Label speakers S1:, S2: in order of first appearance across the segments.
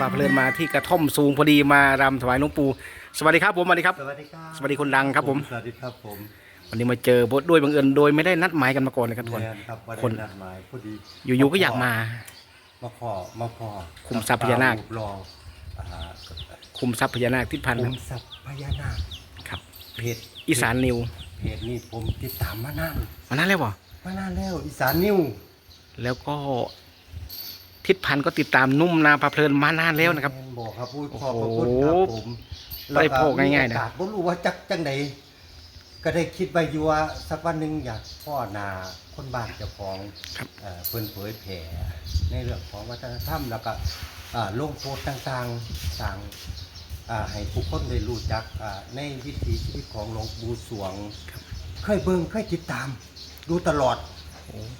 S1: พาเพลินมาที่กระท่อมสูงพอดีมารำถวายหลวงปู่สวัสดีครับผมสวัสดีครับ
S2: สวัสดีครับ
S1: สวัสดีคนดังครับผม
S2: สวัสดีครับผม
S1: วันนี้มาเจอบดด้วยบังเอิญโดยไม่ได้นัดหมายกันมาก่อนเลยครับทุกคน
S2: แมนครับวัน
S1: คน
S2: นัดหมายพอดี
S1: อยู่ๆก็อยากมา
S2: มาขอมาขอ
S1: คุมทรัพย์พญานาค
S2: รูปรออ่า
S1: คุมทรัพย์พญานาคทิศพันธ์
S2: คุ
S1: ครั
S2: ม
S1: บ
S2: ทรัพย์พญานาค
S1: ครับ
S2: เพจ
S1: อีสานนิว
S2: เพจนี้ผมติดตามมานาน
S1: วันนั้นแล้วบ่
S2: มานานแล้วอีสานนิว
S1: แล้วก็ ทิศพันธ์ก็ติดตามนุ่มนาพาเพลินมานานแล้วนะครับ
S2: แม่บอกครับพูดข
S1: โอ้
S2: อบ
S1: โห
S2: พระคุณครับผม
S1: ไม่ได้โผล่ง่ายๆนะ
S2: แล้วก็มีโอกาสบ่รู้ว่าจักจังไดก็ได้คิดไว้อยู่ว่าสักวันหนึ่งอยากพ่อนาคนบ้านเจ้าของ
S1: ครับ
S2: เอ่อเพิ่นเผยแผ่ในเรื่องของวัฒนธรรมแล้วก็อ่าลงโพสต์ต่างๆต่างอ่าให้ผู้คนได้รู้จักอ่าในวิถีชีวิตของหลวงปู่สวง เคยเบิ่งเคยติดตาม ดูตลอด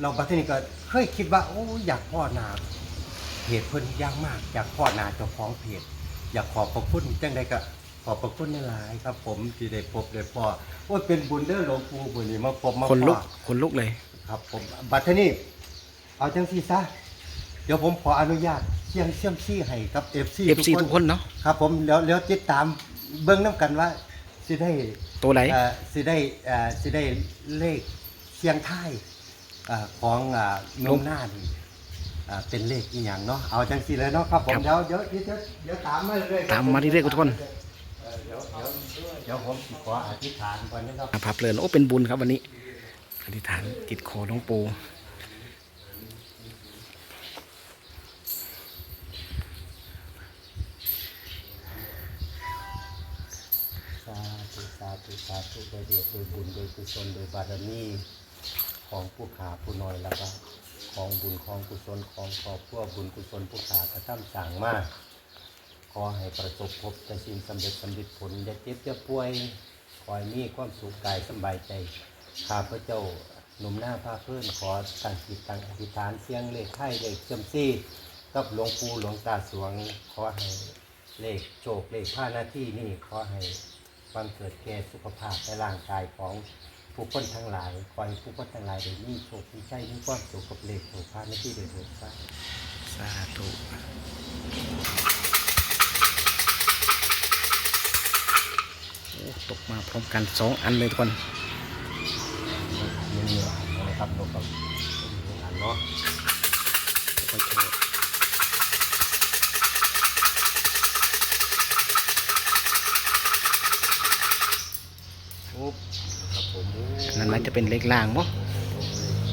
S2: เราบัดนี้ก็เคยคิดว่าโอ้อยากพ่อนา เพจเพิ่นอยางมาก อยากพ่อนาเจ้าของเพจอยากขอบพระคุณจังใดก็ขอบพระคุณหลายๆครับ ผมที่ได้พบได้พ่อโอ้ยเป็นบุญเด้อหลวงปู่บุญนี้มาพบมา
S1: คนลุก
S2: พ่อ
S1: คนลุกเลย
S2: ครับผมบัดเทอนี้เอาจังซี่ซะเดี๋ยวผมขออนุญาตเสี่ยงเสี่ยมซี่ให้กับ FC
S1: เอฟซีทุกคนเนาะ
S2: ครับผมเดี๋ยวเดี๋ยวติดตามเบิ่งน้ำกันว่าสิได้
S1: ตัวไหน
S2: เอ่อสิได้เอ่อสิได้เลขเสียงท้ายเอ่อของอ่าโนมหน้านี่ อ่าเป็นเลขอีหยังเนาะเอาจังซี่เลยเนาะครับผมเดี๋ยวเดี๋ยวเดี๋ยวเดี๋ยวตามมาเรื่อยๆครับ
S1: ตามมาเรื่อยๆทุกคน
S2: เอ่อเดี๋ยวเดี๋ยวเดี๋ยวผมสิขออธิษฐานก่อนนะครับ
S1: พาเพลินโอ้เป็นบุญครับวันนี้อธิษฐานจิตคอหลวงปู่
S2: สาธุสาธุสาธุโดยเดียดโดยบุญโดยกุศลโดยบารมีของผู้ขาผู้น้อยแล้วก็ ของบุญของกุศลของครอบครัวบุญกุศลผู้ขากระทำสั่งมาก ขอให้ประสบพบแต่สิ่งสำเร็จสำเร็จผลอย่าเจ็บอย่าป่วยขอให้มีความสุขกายสบายใจข้าพระเจ้าหนุ่มหน้าผ้าเพื่อนขอตั้งจิตตั้งอธิษฐานเสียงเลขไทยเลขเชื่อมซี่กับหลวงปู่หลวงตาสวง ขอให้เลขโชคเลขผ้าหน้าที่นี่ขอให้ความเกิดแก่สุขภาพและร่างกายของ ผู้คนทั้งหลายขอให้ผู้คนทั้งหลายได้มีโชคมีชัยมีความสุขกับเลขโชคผ้าหน้าที่เดือดร้อน
S1: สาธุโอ้ตกมาพร้อมกันสองอันเลยทุกคน
S2: มีเนื้อนะครับนกกับอันเนาะ
S1: ค่อยๆโชว์
S2: ปุ๊บครับผม
S1: นั่นน่าจะเป็นเลขล่างมั้ง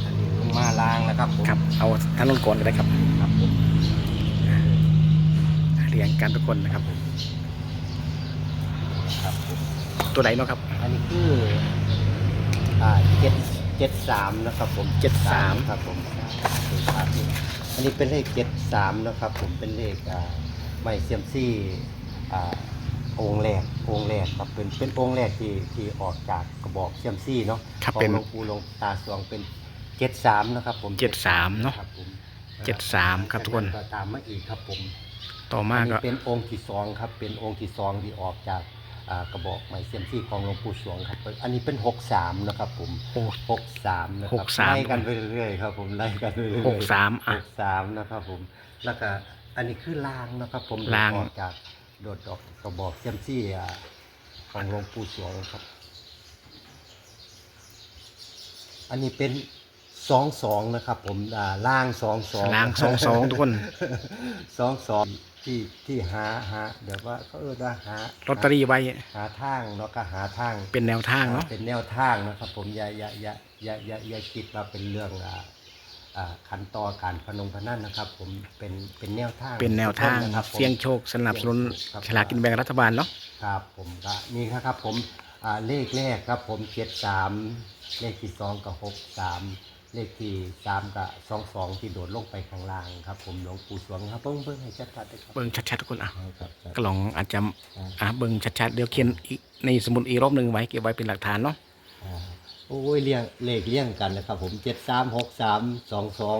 S2: อันนี้ลงมาล้างนะครับผม
S1: ครับ เอาท่านลงก่อนก็ได้ครับ
S2: ครับผม
S1: เรียงกันทุกคนนะครับ
S2: ครับผม
S1: ตัวไหนเนาะครับ
S2: อันนี้คืออ่าเจ็ดเจ็ดสามนะครับผม
S1: 73
S2: ครับผมครับอันนี้เป็นเลขเจ็ดสามนะครับผมเป็นเลขอ่าไม้เซียมซี่อ่า องค์แรกองค์แรกครับเป็นเป็นองค์แรกที่ที่ออกจากกระบอกเซียมซี่เนาะ
S1: ครับ
S2: ของ
S1: เป็น
S2: หลวงปู่หลวงตาสวงเป็นเจ็ดสามนะครับ ผม
S1: เจ็ดสามเนาะ
S2: ครับผม
S1: เจ็ดสามครับทุกคน
S2: ก็ตามมาอีกครับผม
S1: ต่อมา
S2: อัน
S1: ก็
S2: นี้เป็นองค์ที่สองครับ เป็นองค์ที่สองที่ออกจากอ่ากระบอกไม้เซียมซี่ของหลวงปู่สวงครับ อันนี้เป็นหกสามนะครับ ผม
S1: โอ้
S2: หกสามนะค
S1: ห
S2: รับ
S1: กสาม
S2: ไล่กันไปเรื่อยๆครับ ผมไล่กันไปเรื่อยๆ
S1: หกสามอะ
S2: หกสามนะครับผม แล้วก็อันนี้คือลางนะครับผม
S1: ลาง
S2: โดดออกจาก โดดออกกระบอกเซียมซี่อ่าของหลวงปู่สวงครับ อันนี้เป็นสองสองนะครับ ผมอ่าล่างสองสอง
S1: ล่างสองสองทุกคน
S2: สองสองที่ที่หาหาเดี๋ยวว่าเขาเออว่าหา
S1: ลอตเตอรี่ไว้
S2: หาทางเนาะก็หาทาง
S1: เป็นแนวทางเนาะ
S2: เป็นแนวทางนะครับ ผมอย่าอย่าอย่าอย่าอย่าอย่าคิดว่าเป็นเรื่องอ่าอ่า ขันต่อการพนงพนันนะครับ ผมเป็นเป็นแนวทาง
S1: เป็นแนวทาง
S2: นะครับผม
S1: เสี่ยงโชคสนับสนุน
S2: ครับ
S1: ฉลากกินแบ่งรัฐบาลเนาะ
S2: ครับผมก็นี่ครับผมอ่าเลขแรกครับผมเจ็ดสามเลขที่สองกับหกสามเลขที่สามกับสองสองที่โดดลงไปข้างล่างครับ ผมหลวงปู่สวงครับเบิ้งเบิ้งให้ชัดๆเลยครับ
S1: เบิ่งชัดๆทุกคนอะ
S2: ครับครับ
S1: ก็ลองอาจจะอะเบิ่งชัดๆเดี๋ยวเขียนอีกในสมุดอีกรอบหนึ่งไว้เก็บไว้เป็นหลักฐานเนาะ
S2: อ่า โอ้ยเลี้ยงเลขเลี้ยงกันนะครับ ผมเจ็ดสามหกสามสองสอง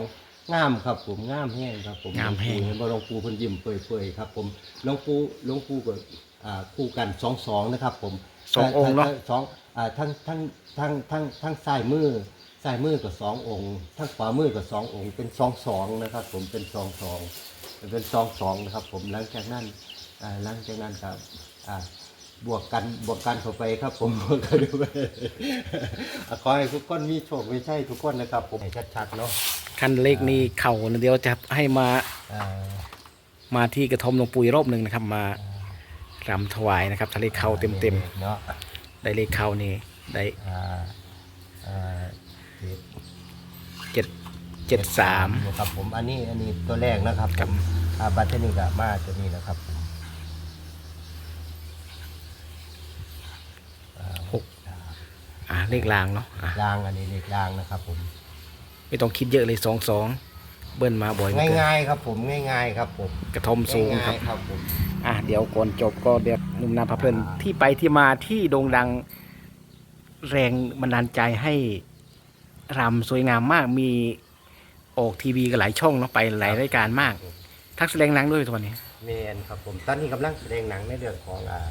S2: งามครับ ผมงามแห้งครับ ผม
S1: งามแห้ง
S2: หลวปู่เห็นบ่หลวงปู่เพิ่นยิ้มเปื่อยๆครับ ผมหลวงปู่หลวงปู่ก็อ่าคู่กันสองสองนะครับ ผม
S1: สององค์เนาะ
S2: ทั้สองอ่าทั้งทั้งทั้งทั้งทั้งซ้ายมือซ้ายมือก็สององค์ทั้งขวามือก็สององค์ เป็นสองสองนะครับ ผมเป็นสองสองเป็นสองสองนะครับ ผมหลังจากนั้นอ่าหลังจากนั้นครับอ่า บวกกันบวกกันเข้าไปครับ ผมบวกกันเข้าไปอะขอให้ทุกคนมีโชคไม่ใช่ทุกคนนะครับ ผมให้ชัดๆเนาะ
S1: คันเลขนี้เข่าเดี๋ยวจะให้มา
S2: อ่า
S1: มาที่กระทอมหลวงปู่อีกรอบหนึ่งนะครับ มารำถวายนะครับถ้าเลขเข่าเต็มเต็ม
S2: เนาะ
S1: ๆได้เลขเข่านี่ได้
S2: อ่าอ่าเจ็ด
S1: เจ็ดเจ็ดสาม
S2: นะครับผมอันนี้อันนี้ตัวแรกนะครับ
S1: ครับ
S2: ผมอ่าบัตเทนิกามาตัวนี้นะครับผมอ่า
S1: หกอ่า เลขลางเนาะอะ
S2: รางอันนี้เลขรางนะครับผม
S1: ไม่ต้องคิดเยอะเลยสองสองเบิ้ลมาบ่อยเหลือเกิน
S2: ง่ายๆครับผมง่ายๆครับผม
S1: กระทอมสูงครับ
S2: ง่ายๆครับผม
S1: อะเดี๋ยวก่อนจบก็เดี๋ยวหนุ่มนาพระเพลินที่ไปที่มาที่โด่งดังแรงบันดาลใจให้รำสวยงามมากมีออกทีวีกันหลายช่องเนาะไปหลายรายการมาก ทักแสดงหนังด้วยตัวนี้
S2: เมนครับผม ตอนนี้กำลังแสดงหนังในเรื่องของอ่า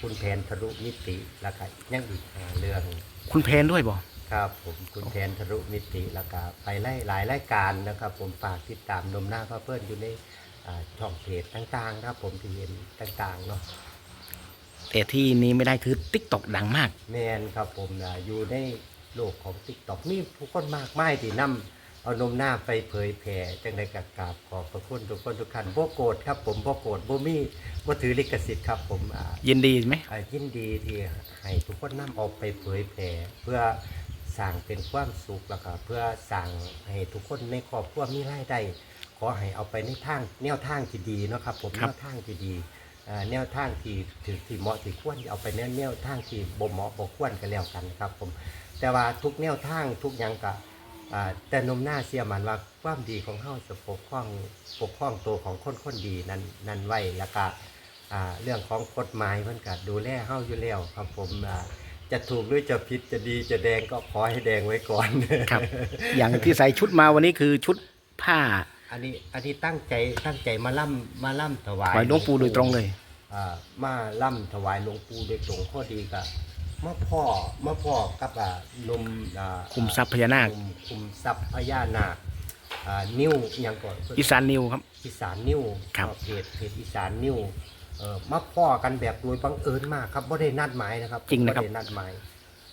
S2: คุณแผนทะลุมิติแล้วก็ยังอีกอ่าเรื่อง
S1: คุณเพนด้วยบ่
S2: ครับผมคุณแผนทะลุมิติแล้วก็ไปไล่หลายรายการนะครับ ผมฝากติดตามนมหน้าพระเพื่อนอยู่ในอ่าช่องเพจต่างๆครับ ผมที่เห็นต่างๆเนาะ
S1: แต่ที่นี้ไม่ได้คือติ๊กตอกดังมาก
S2: แมนครับผมนะอยู่ในโลกของติ๊กต็อกมีผู้คนมากมายที่นำ เอานมหน้าไปเผยแผ่จังในกกราบขอบพระคุณทุกคนทุกท่านบ่โกรธครับผมบ่โกรธบ่มีบ่ถือลิขสิทธิ์ครับผมอ่า
S1: ยินดีไหม
S2: อ่ายินดีที่ให้ทุกคนนำออกไปเผยแผ่เพื่อสร้างเป็นความสุขแล้วก็เพื่อสร้างให้ทุกคนในครอบครัวมีรายได้ขอให้เอาไปในทางแนวทางที่ดีเนาะครับผมแนวทางที่ดีอ่าแนวทางที่ถือที่เหมาะที่ควรเอาไปแนวแนวทางที่บ่เหมาะบ่ควรกันแล้วกันครับผมแต่ว่าทุกแนวทางทุกอย่างก็อ่า แต่นมหน้าเสียมันว่าความดีของเฮาจะปกป้องปกป้องตัวของคนคนดีนั้นนั้นไว้แล้วก็อ่าเรื่องของกฎหมายมันก็ดูแลเฮาอยู่แล้วครับผมอ่าจะถูกหรือจะผิดจะดีจะแดงก็ขอให้แดงไว้ก่อน
S1: ครับ อย่างที่ใส่ชุดมาวันนี้คือชุดผ้า
S2: อันนี้อันนี้ตั้งใจตั้งใจมาล่ำมาล่ำถวาย
S1: ถวายหลวงปู่โดยตรงเลย
S2: อ่ามาล่ำถวายหลวงปู่โดยตรงข้อดีก็ มาพ่อมาพ่อกับอ่านมอ่า
S1: คุมทรัพย์พญานาค
S2: คุมคุมทรัพย์พญานาคอ่านิ้วอหย่างก่อน
S1: อีสานนิวครับ
S2: อีสานนิ้ว
S1: ครับ
S2: เพจเพจอีสานนิ้วเอ่อมาพ่อกันแบบโดยบังเอิญมากครับไม่ได้นัดหมายนะครับ
S1: จริงนะครับ
S2: ไม่ได้นัดหมาย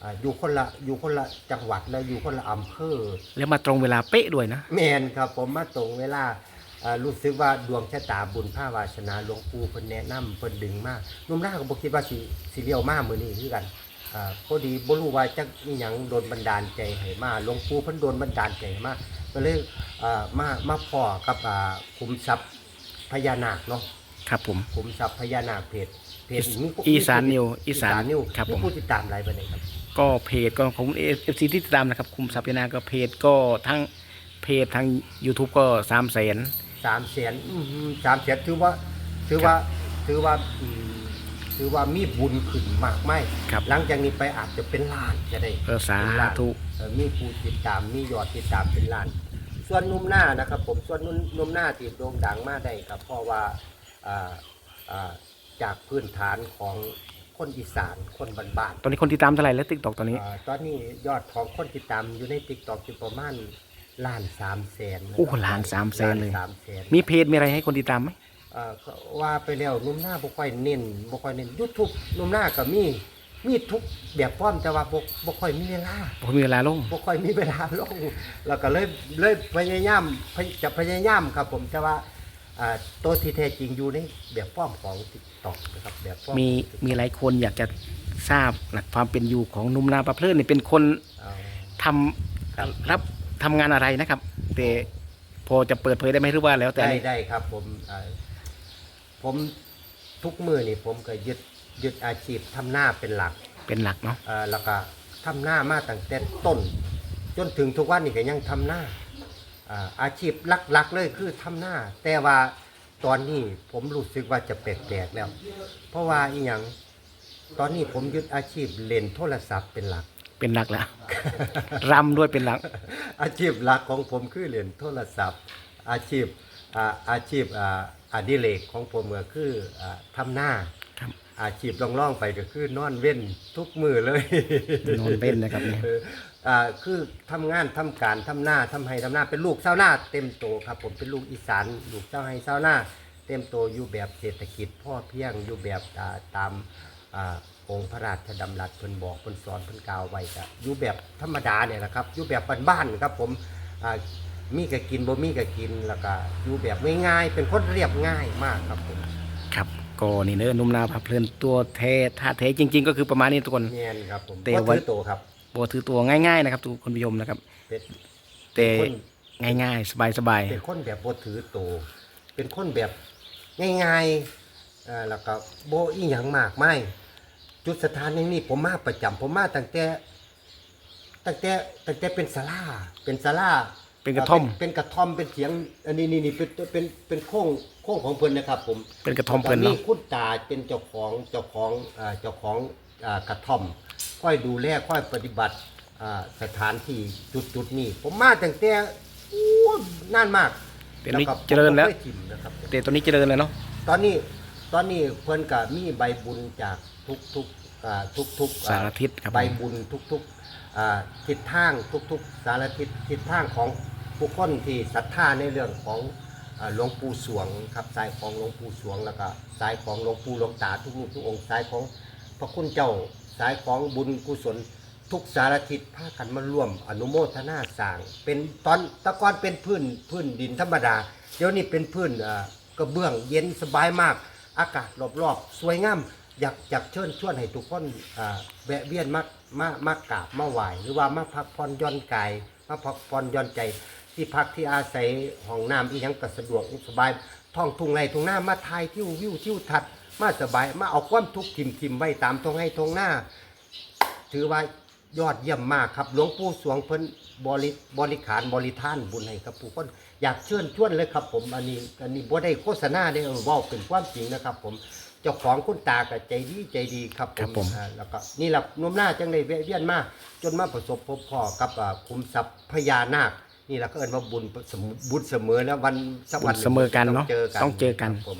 S2: อ่าอยู่คนละอยู่คนละจังหวัดแล้วอยู่คนละอำเภอ
S1: แล้วมาตรงเวลาเป๊ะด้วยนะ
S2: แมนครับผมมาตรงเวลาอ่ารู้สึกว่าดวงชะตาบุญภาวาสนาหลวงปู่เพิ่นแนะนำเพิ่นดึงมากนุ่มหน้าก็บ่คิดว่าสิสิเลี้ยวมามื้อนี้คือกัน อ่าพอดีบ่รู้ว่าจักอีหยังโดนบันดาลใจให้มาหลวงปู่เพิ่นโดนบันดาลใจให้มาก็เลยอ่ามามาพ่อกับอ่าคุมทรัพย์พญานาคเนาะ
S1: ครับผม
S2: คุมทรัพย์พญานาคเพจเพจมีผู้
S1: อีสานนิวอีสาน
S2: นิว
S1: ครับผม
S2: มีผู้ติดตามหลายปานใดครับ
S1: ก็เพจก็ของเอฟซีที่ติดตามนะครับคุมทรัพย์พญานาคก็เพจก็ทั้งเพจทั้ง YouTube ก็สามแสน
S2: สามแสนสามแสนถือว่า ถือว่า ถือว่าอืม ถือว่ามีบุญขึ้นมากไหม
S1: ครับ
S2: หลังจากนี้ไปอาจจะเป็นล้านจะได้
S1: เออสา
S2: เป็นล้น
S1: ธุ
S2: เอ่อมีผู้ติดตามมียอดติดตามเป็นล้าน ส่วนนุ่มหน้านะครับ ผมส่วนนุ่มนุ่มหน้าที่โด่งดังมาได้ครับเพราะว่าอ่าอ่าจากพื้นฐานของคนอีสานคนบ้านๆ
S1: ตอนนี้คนติดตามเท่าไหร่แล้วติ๊กตอกตอนนี้
S2: อ่าตอนนี้ยอดของคนติดตามอยู่ในติ๊กต็อกอยู่ประมาณล้านสามแสน
S1: โอ้โหล้านสามแสนเลย
S2: สามแสน
S1: มีเพจมีอะไรให้คนติดตามไหม
S2: อ่าก็ว่าไปแล้วนุ่มหน้าบ่ค่อยเน้นบ่ค่อยเน้นยูทูบนุ่มหน้าก็มีมีทุกแบบพร้อมแต่ว่าบ่บ่ค่อยมีเวลา
S1: ผมมีเวลาลง
S2: บ่ค่อยมีเวลาลงแล้วก็เลยเลยพยายามพยจะพยายามครับ ผมแต่ว่าอ่าตัวที่แท้จริงอยู่ในแบบฟอร์มของติ๊กต็อกนะครับแบบฟอร์
S1: มีมีหลายคนอยากจะทราบหลักความเป็นอยู่ของหนุ่มนาประเพลินนี่เป็นคน
S2: เอา
S1: ทำรับทำงานอะไรนะครับ แต่พอจะเปิดเผยได้ไหมหรือว่าแล้วแต่
S2: ได้
S1: นี่
S2: ได้ครับผมอ่า ผมทุกมือนี่ผมก็ยึดยึดอาชีพทำหน้าเป็นหลัก
S1: เป็นหลักเนาะ
S2: อ่าแล้วก็ทำหน้ามาตั้งแต่ต้น จนถึงทุกวันนี้ก็ยังทำหน้าอ่าอาชีพหลักๆเลยคือทำหน้า แต่ว่าตอนนี้ผมรู้สึกว่าจะแปลกๆแล้ว เพราะว่าอีหยังตอนนี้ผมยึดอาชีพเล่นโทรศัพท์เป็นหลัก
S1: เป็นหลักแล้ว รำด้วยเป็นหลัก
S2: อาชีพหลักของผมคือเล่นโทรศัพท์ อาชีพอ่าอาชีพอ่า อดิเรกของผมก็คืออ่าทำหน้า
S1: ครับ
S2: อาชีพล่องๆไปก็คือนอนเว้นทุกมือเลย
S1: นอนเว้นนะครับเนี่ย
S2: อออ่าคือทำงานทำการทำหน้าทำให้ทำหน้าเป็นลูกเจ้าวหน้าเต็มโตครับ ผมเป็นลูกอีสานลูกเจ้าให้เจ้าวหน้าเต็มโตอยู่แบบเศรษฐกิจพ่อเพียงอยู่แบบอ่าตามอ่าองค์พระราชดำรัสเพิ่นบอกเพิ่นสอนเพิ่นกล่าวไว้ก็อยู่แบบธรรมดาเนี่ยแหละครับอยู่แบบบ้านๆครับผมอ่า มีก็กินบ่มีก็กินแล้วก็อยู่แบบง่ายๆเป็นคนเรียบง่ายมากครับผม
S1: ครับก็นี่เนื้อะนุ่มนาพาเพลินตัวแท้ท่าแท้จริง ๆ ก็คือประมาณนี้ทุกคน
S2: เนียนครับผม
S1: แต่
S2: บ่
S1: วัน
S2: ถือโตครับ
S1: โบถือตัวง่ายๆนะครับทุกคนผู้ชมนะครับ
S2: เป็น
S1: แต่
S2: คน
S1: ง่ายๆ สบาย
S2: เป็นคนแบบบ่ถือโต เป็นคนแบบง่ายๆอ่าแล้วก็บ่อีหยังมากไม่จุดสถานอย่างนี้ผมมาประจำผมมาตั้งแต่ตั้งแต่ตั้งแต่เป็นศาลาเป็นศาลา
S1: ๆ เป็นกระท่อม
S2: เป็นกระท่อมเป็นเสียง อันนี้นี่นี่เป็นเป็นเป็นโค้งโค้งของเพิ่นนะครับ ผม
S1: เป็นกระท่อมเพลิน
S2: มี
S1: เนาะ
S2: คุณตาเป็นเจ้าของเจ้าของอ่าเจ้าของอ่ากระท่อมค่อยดูแลค่อยปฏิบัติอ่าสถานที่จุดจุดๆนี้ ผมมาตั้งแต่อู้นานมาก
S1: เดี๋ยวนี้
S2: ก็
S1: เจริญแล้ว
S2: ผมก็ไม่ถิ่มนะครับผม
S1: แต่ตัวนี้เจริญเลยเนาะ
S2: ตอนนี้ตอนนี้เพิ่นก็มีใบบุญจากทุกทุกๆอ่าทุกทุกๆอ่
S1: สารทิศครับ
S2: ใบ
S1: ผม
S2: บุญทุกทุกๆอ่าทิศทางทุกทุกๆสารทิศทิศทางของ ผู้คนที่ศรัทธาในเรื่องของหลวงปู่สวงครับสายของหลวงปู่สวงแล้วก็สายของหลวงปู่หลวงตาทุกรูปทุกองค์สายของพระคุณเจ้าสายของบุญกุศลทุกสารทิศพากันมาร่วมอนุโมทนาสร้าง เป็นตอนตะกอนเป็นพื้นพื้นดินธรรมดา เดี๋ยวนี้เป็นพื้นกระเบื้องเย็นสบายมาก อากาศรอบๆ สวยงามอยากอยากเชิญชวนให้ทุกคนแวะเวียนมามามากราบมาไหว้หรือว่ามาพักผ่อนย่อนกายมาพักผ่อนย่อนใจ ที่พักที่อาศัยห้องน้ำอีหยังก็สะดวกสบายท้องทุ่งไร่ทุ่งหน้ามาถ่ายทิววิวทิวทัศน์มาสบายมาเอาความทุกข์ทิมทิมๆไว้ตามท้องให้ท้องหน้า ถือว่ายอดเยี่ยมมากครับ หลวงปู่สวงเพิ่นบริบริขารบริทานบุญให้กับผู้คนอยากเชิญชวนเลยครับ ผมอันนี้อันนี้บ่ได้โฆษณาได้เว้าเป็นความจริงนะครับ ผมเจ้าของคุณตาก็ใจดีใจดีครับ
S1: ครับผม
S2: อ่าแล้วก็นี่แหละนุ่มหน้าจังเลยแวะเวียนมาจนมาประสบพบพ่อกับอ่าคุมทรัพย์พญานาค นี่แหละก็เอิ้นว่าบุญเสมอบุญเสมอแล้ววันสักวันห
S1: บุญเสมอกันเนอะ
S2: ต้
S1: ต้
S2: อ
S1: องง
S2: เจ
S1: เจ
S2: อ
S1: อ
S2: กั
S1: กัน น
S2: ครับผม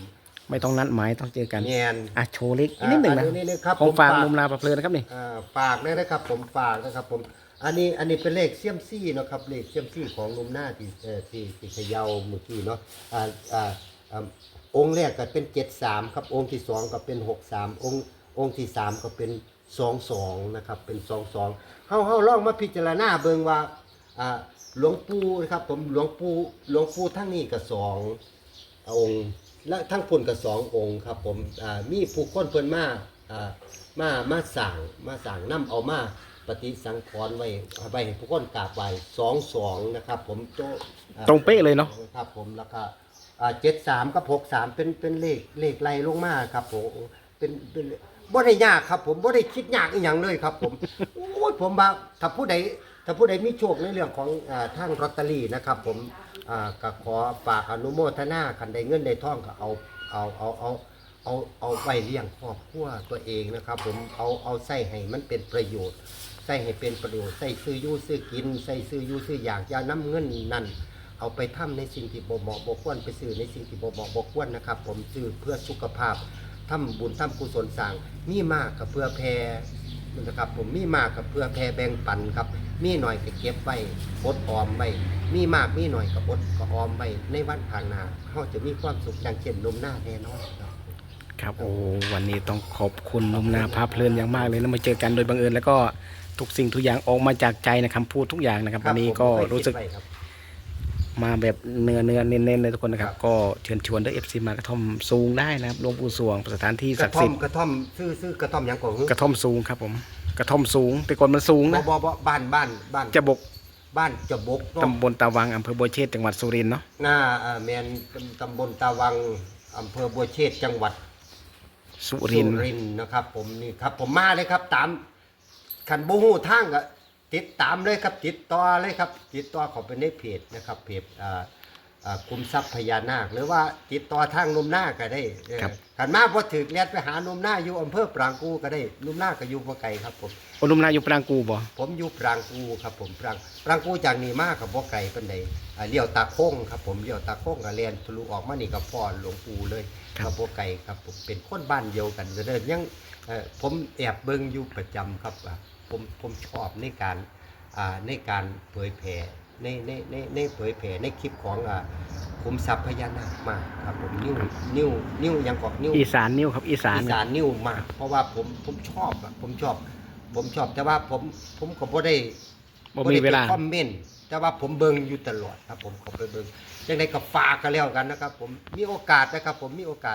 S1: ไม่ต้องนัดหมายต้องเจอกัน
S2: เนียน
S1: อะโชว์เล็กอีกนิดหนึ่งนะ
S2: อ่าอันี่ครับ
S1: ของฝาก
S2: ผม
S1: นุ่มนาพาเพลินนะครับนี่
S2: อ่าฝากเลยนะครับผมฝากนะครับผมอันนี้อันนี้เป็นเลขเซียมซี่เนาะครับเลขเซียมซี่ของนุ่มหน้าที่เอ่อที่ที่เขยาเมื่อกี้เนาะอ่าอ่าอ่าองค์แรกก็เป็นเจ็ดสามครับองค์ที่สองก็เป็นหกสามองค์องค์ที่สามก็เป็นสองสองนะครับเป็นสองสองเฮาเฮาลองมาพิจารณาเบิ่งว่าอ่า หลวงปู่นะครับ ผมหลวงปู่หลวงปู่ทั้งนี้ก็สององค์ และทั้งพุ่นกับสององค์ครับ ผมอ่ามีผู้คนเพิ่นมาอ่ามามาสั่งมาสั่งนํเอามาปฏิสังขรณ์ไว้เอาไว้ให้ผู้คนกราบไหว้สองสองนะครับ ผมโตอ่า
S1: ตรงเป๊ะเลยเนาะ
S2: ครับ ผมแล้วก็เจ็ดสามกับหกสามเป็นเป็นเลขเลขไล่ลงมาครับ ผมเป็นเป็นบ่ได้ยากครับ ผมบ่ได้คิดยากอีหยังเลยครับ ผมโอ้ยผมว่าถ้าผู้ใด ถ้าผู้ใดมีโชคในเรื่องของอาทางลอตเตอรี่นะครับ ผมอ่าก็ขอฝากอนุโมทนาคันได้เงินได้ทองก็เอาเอาเอาเอาเอาเอาไปเลี้ยงครอบครัวตัวเองนะครับ ผมเอาเอาใส่ให้มันเป็นประโยชน์ใส่ให้เป็นประโยชน์ใส่ซื้ออยู่ซื้อกินใส่ซื้ออยู่ซื้ออยากอยาน้ำเงินนั่น เอาไปทำในสิ่งที่บ่เหมาะบ่ควรไปซื้อในสิ่งที่บ่เหมาะบ่ควรนะครับ ผมซื้อเพื่อสุขภาพทำบุญทำกุศลสร้างมีมากกับเพื่อแผ่ นะครับผมมีมากกับเพื่อแผ่แบ่งปันครับ มีหน่อยก็เก็บไว้อดออมไว้มีมากมีหน่อยก็อดก็ออมไว้ในวันข้างหน้าเฮาจะมีความสุขอย่างเช่นนมหน้าแน่นอนครับ
S1: ครับโอ้วันนี้ต้องขอบคุณนุ่มนาพาเพลินอย่างมากเลยนะมาเจอกันโดยบังเอิญแล้วก็ทุกสิ่งทุกอย่างออกมาจากใจนะคำพูดทุกอย่างนะครับวันนี้ก็
S2: ผมเคย
S1: รู้สึก
S2: คิดไว้ครับ
S1: มาแบบเนื้อเนื้อเน้นๆเลยทุกคนนะครับ
S2: ครับ
S1: ก็เชิญชวนด้วยเอฟซีมากระท่อมสูงได้นะครับหลวงปู่สวงสถานที่
S2: ก
S1: ศั
S2: ระ
S1: กดิ์
S2: ท่อ
S1: สิ
S2: ม
S1: ทธิ์
S2: กระท่อมซื้อซื้อกระท่อมหยังก่อน
S1: กระท่อมสูงครับผมกระท่อมสูง แต่ก่อนมันสูง
S2: บ่
S1: นะ
S2: บ่บ่บ้านบ้านบ้าน
S1: จะบก
S2: บ้านจะบกเนาะ
S1: ตำบลตาวังอำเภอบัวเชษจังหวัดสุรินทร์เนาะ
S2: หน้าเอ่อแมนตำบลตาวังอำเภอบัวเชษจังหวัด
S1: สุรินทร์
S2: สุรินทร์นะครับผมนี่ครับผมมาเลยครับตามขันบูฮูทางก็ ติดตามเลยครับติดต่อเลยครับ ติดต่อเขาไปในเพจนะครับเพจอ่าอ่าคุมทรัพย์พญานาค หรือว่าติดต่อทางนมหน้าก็ได้เออขันมาพอถึกเลียนไปหานมหน้าอยู่อำเภอปรางกูก็ได้นมหน้าก็อยู่บ่ไกลครับผม
S1: โอนุมนาอยู่ปรางกูบ่
S2: ผมอยู่ปรางกูครับผมปรางปรางกูจากนี่มากกับบ่ไก่เป็นใดอ่าเลี้ยวตาโค้งครับผมเลี้ยวตาโค้งกับเรียนทะลุออกมานี่กับพ่อหลวงปู่เลยกับบ่ไก่ครับผมเป็นคนบ้านเดียวกันเดินยังเอ่อผมแอบเบิ่งอยู่ประจำครับอะ ผมผมชอบในการอ่าในการเผยแผ่ในในในในเผยแผ่ในคลิปของอ่าคุมทรัพย์พญานาคมากครับผมนิ้วนิ้วนิ้วยังกอกนิ้ว
S1: อีสานนิ้วครับอีสาน
S2: อีสานนิ้วมาก เพราะว่าผมผมชอบอะผมชอบ ผมชอบแต่ว่าผมผมก็บ่ได้
S1: บ่มีเวลา
S2: บ่ได้ไปคอมเมนต์แต่ว่าผมเบิ่งอยู่ตลอดครับผมขอไปเบิ่งจังไดก็ฝากกันแล้วกันนะครับ ผมมีโอกาสนะครับ ผมมีโอกาส